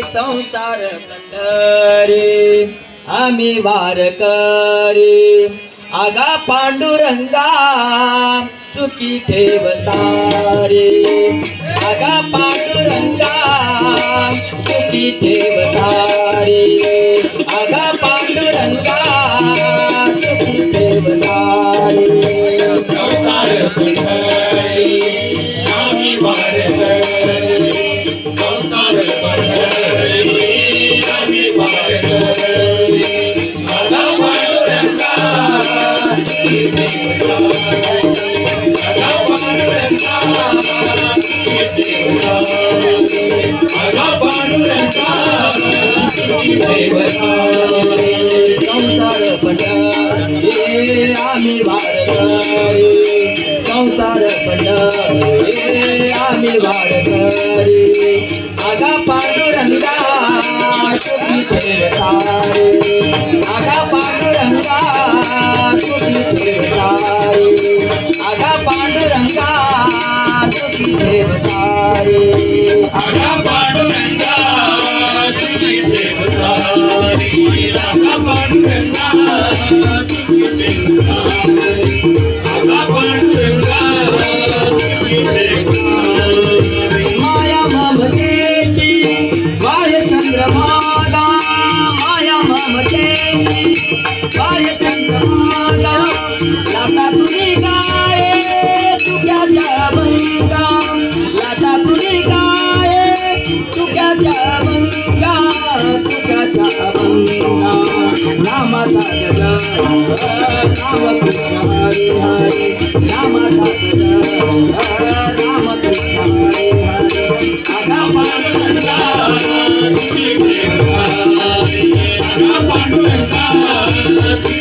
संसार पंढरी आम्ही वारकरी आगा पांडुरंगा सुखी ठेव सारे. आगा पांडुरंगा आगा पांडुरंगा सुखी ठेव पांडुरंगा सुखी ठेव आगा पांडुरंगा आगा पांडुरंगा आगा पांडुरंगा आगा पांडुरंगा माया ममतेची वाय चंद्रमा माया ममतेची वाय चंद्रमाला लाटा तुझी गाय तुझ्याच्या बंगा लाटा तुझी गाय तुझ्याच्या बंगा तुझ्याच्या बंगा नामाचा गजर नाम कृष्ण हरी हरी नामाचा गजर नाम कृष्ण हरी हरी